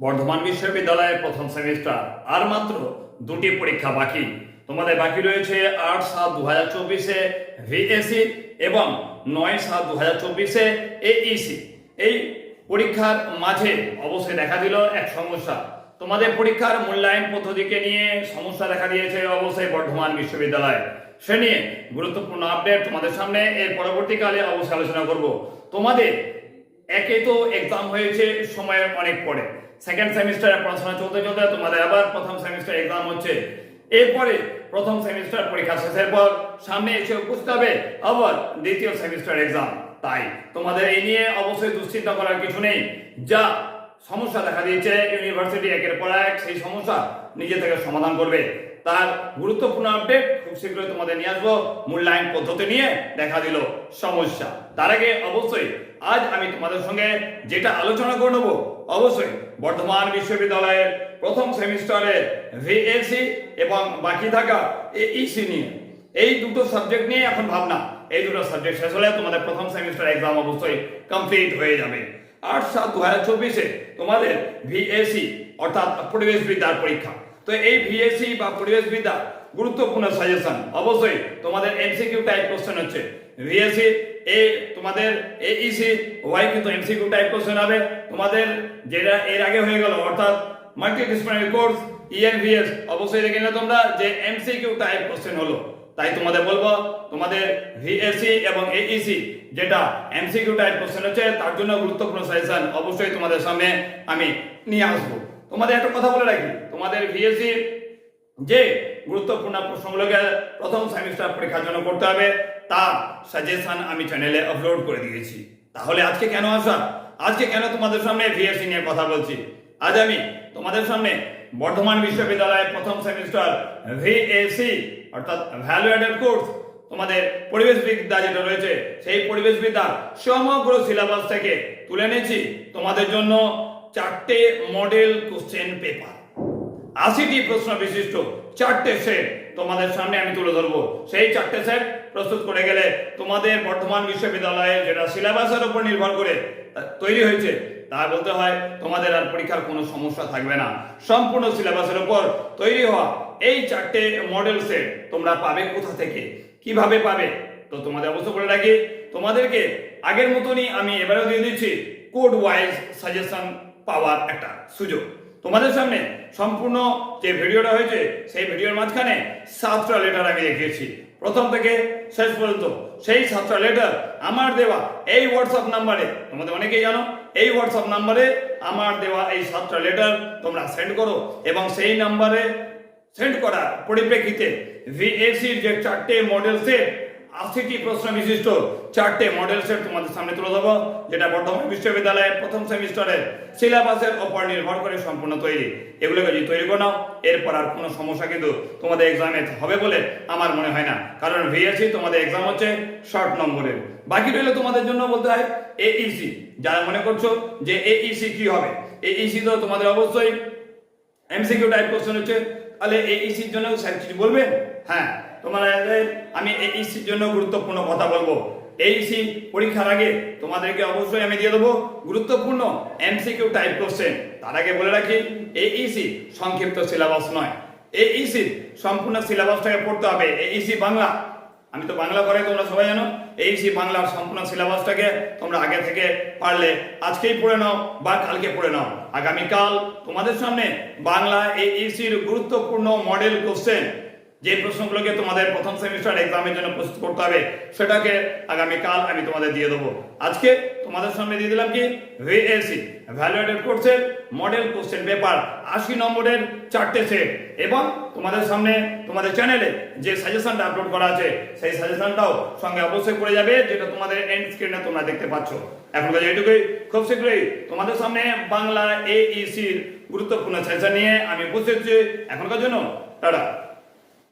বর্ধমান বিশ্ববিদ্যালয়ের প্রথম সেমিস্টার। আর মাত্র দুটি পরীক্ষা বাকি। তোমাদের বাকি রয়েছে আট সাত দু হাজার চব্বিশে ভিএসি এবং নয় সাত দু হাজার চব্বিশে এইসি। এই পরীক্ষার মাঝে অবশ্যই দেখা দিল এক সমস্যা। তোমাদের পরীক্ষার মূল্যায়ন পদ্ধতিকে নিয়ে সমস্যা দেখা দিয়েছে অবশ্যই বর্ধমান বিশ্ববিদ্যালয়। সে নিয়ে গুরুত্বপূর্ণ আপডেট তোমাদের সামনে এর পরবর্তীকালে অবশ্যই আলোচনা করব। তোমাদের একে তো এক্সাম হয়েছে সময়ের অনেক পরে। সেকেন্ড সেমিস্টারে পড়াশোনা চলতে চলতে তোমাদের আবার প্রথম সেমিস্টার এক্সাম হচ্ছে। এরপরে প্রথম সেমিস্টার পরীক্ষা শেষের পর সামনে এসে উপস্থিত হবে আবার দ্বিতীয় সেমিস্টার এক্সাম তাই তোমাদের এই নিয়ে অবশ্যই দুশ্চিন্তা করার কিছু নেই। যা সমস্যা দেখা দিয়েছে ইউনিভার্সিটি একের পর এক সেই সমস্যা নিজে থেকে সমাধান করবে। তার গুরুত্বপূর্ণ আপডেট খুব শীঘ্রই তোমাদের নিয়ে আসব। মূল্যায়ন পদ্ধতি নিয়ে দেখা দিল সমস্যা। তার আগে অবশ্যই আজ আমি তোমাদের সঙ্গে যেটা আলোচনা করে নেব, অবশ্যই বর্ধমান বিশ্ববিদ্যালয়ের প্রথম সেমিস্টারের ভিএসি এবং বাকি থাকা এইসি নিয়ে। এই দুটো সাবজেক্ট নিয়ে এখন ভাবনা। এই দুটো সাবজেক্ট শেষ হলে তোমাদের প্রথম সেমিস্টার এক্সাম অবশ্যই কমপ্লিট হয়ে যাবে। আট সাত দু হাজার চব্বিশে তোমাদের ভিএসি অর্থাৎ পরিবেশবিদ্যার পরীক্ষা। তো এই ভিএসি বা পরিবেশবিদ্যা গুরুত্বপূর্ণ সাজেশন অবশ্যই তোমাদের এমসিকিউ টাইপ কোশ্চেন হচ্ছে। ভিএসি এ তোমাদের এইসি ওয়াই কিন্তু এমসিকিউ টাইপ কোশ্চেন হবে। তোমাদের যেটা এর আগে হয়ে গেল, অর্থাৎ মাল্টিডিসিপ্লিনারি কোর্স ইএনভিএস অবশ্যই দেখে নিলে তোমরা যে এমসিকিউ টাইপ কোশ্চেন হলো। তাই তোমাদের বলব, তোমাদের ভিএসসি এবং এইসি যেটা এমসিকিউ টাইপ কোশ্চেন হচ্ছে, তার জন্য গুরুত্বপূর্ণ সাজেশন অবশ্যই তোমাদের সামনে আমি নিয়ে আসব। তোমাদের একটা কথা বলে রাখি, তোমাদের ভিএসসি যে গুরুত্বপূর্ণ প্রশ্নগুলোকে প্রথম সেমিস্টার পরীক্ষার জন্য করতে হবে, তার সাজেশন আমি চ্যানেলে আপলোড করে দিয়েছি। তাহলে আজকে কেন আসা? আজকে কেন তোমাদের সামনে ভিএসসি নিয়ে কথা বলছি? আজ আমি তোমাদের সামনে বর্ধমান বিশ্ববিদ্যালয়ের প্রথম সেমিস্টার ভিএসি অর্থাৎ ভ্যালু অ্যাডেড কোর্স তোমাদের পরিবেশ বিদ্যা যেটা রয়েছে, সেই পরিবেশ বিদ্যা সমগ্র সিলেবাস থেকে তুলে এনেছি। তোমাদের জন্য চারটে মডেল কোশ্চেন পেপার আশিটি প্রশ্ন বিশিষ্ট চারটে সেট তোমাদের সামনে আমি তুলে ধরবো। সেই চারটে সেট প্রস্তুত করে গেলে তোমাদের বর্ধমান বিশ্ববিদ্যালয়ে যেটা সিলেবাসের উপর নির্ভর করে তৈরি হয়েছে, তা বলতে হয় তোমাদের আর পরীক্ষার কোনো সমস্যা থাকবে না। সম্পূর্ণ সিলেবাসের উপর তৈরি হওয়া এই চারটে মডেল সেট তোমরা পাবে কোথা থেকে? কীভাবে পাবে? তো তোমাদের অবশ্য করে রাখি, তোমাদেরকে আগের মতনই আমি এবারেও দিয়ে দিচ্ছি কোড ওয়াইজ সাজেশন পাওয়ার একটা সুযোগ। তোমাদের সামনে সম্পূর্ণ যে ভিডিওটা হয়েছে, সেই ভিডিওর মাঝখানে সাতটা লেটার আমি দেখিয়েছি। প্রথম থেকে শেষ পর্যন্ত সেই সাতটা লেটার আমার দেওয়া এই হোয়াটসঅ্যাপ নাম্বারে তোমাদের অনেকেই জানো, এই হোয়াটসঅ্যাপ নাম্বারে আমার দেওয়া এই সাতটা লেটার তোমরা সেন্ড করো এবং সেই নাম্বারে সেন্ড করার পরিপ্রেক্ষিতে ভিএসির যে চারটে মডেল সেট আশিটি প্রশ্ন বিশিষ্ট চারটে মডেল সেট তোমাদের সামনে তুলে দেবো যেটা বর্ধমান বিশ্ববিদ্যালয়ের প্রথম সেমিস্টারের সিলেবাসের ওপর নির্ভর করে সম্পূর্ণ তৈরি। এগুলোকে যদি তৈরি করে এরপর আর কোনো সমস্যা কিন্তু তোমাদের এক্সামে হবে বলে আমার মনে হয় না। কারণ ভিএসসি তোমাদের এক্সাম হচ্ছে শর্ট নম্বরের। বাকি রইলে তোমাদের জন্য বলতে হয় এইসি যারা মনে করছ যে এইসি কি হবে? এইসি তো তোমাদের অবশ্যই এমসিকিউ টাইপ কোশ্চেন হচ্ছে তাহলে এইসির জন্য স্যার কিছু বলবেন? হ্যাঁ তোমার আমি এইসির জন্য গুরুত্বপূর্ণ কথা বলব। এইসি পরীক্ষার আগে তোমাদেরকে অবশ্যই আমি দিয়ে দেবো গুরুত্বপূর্ণ এমসিকিউ টাইপ কোশ্চেন। তার আগে বলে রাখি এইসি সংক্ষিপ্ত সিলেবাস নয়। এইসি সম্পূর্ণ সিলেবাসটাকে পড়তে হবে। এইসি বাংলা। আমি তো বাংলা পড়ে তোমরা সবাই জানো। এই সেই বাংলার সম্পূর্ণ সিলেবাসটাকে তোমরা আগে থেকে পারলে আজকেই পড়ে নাও বা কালকে পড়ে নাও। আগামীকাল তোমাদের সামনে বাংলা এই এসির গুরুত্বপূর্ণ মডেল কোশ্চেন যে প্রশ্নগুলোকে তোমাদের প্রথম সেমিস্টার এক্সামের জন্য প্রস্তুত করতে হবে, সেটাকে আগামীকাল আমি তোমাদের দিয়ে দেবো। আজকে তোমাদের সামনে দিয়ে দিলাম কি? ভিএসি ভ্যালুয়েটেড কোর্সের মডেল কোশ্চেন পেপার আশি নম্বরের চারটে সেট এবং তোমাদের সামনে তোমাদের চ্যানেলে যে সাজেশনটা আপলোড করা আছে, সেই সাজেশনটাও সঙ্গে অবশ্যই পড়ে যাবে, যেটা তোমাদের এন্ড স্ক্রিনে তোমরা দেখতে পাচ্ছ। এখন কাছে এইটুকুই খুব শীঘ্রই তোমাদের সামনে বাংলা এইসির গুরুত্বপূর্ণ সাজেশন নিয়ে আমি উপস্থিত হচ্ছি। এখনকার জন্য, টাটা।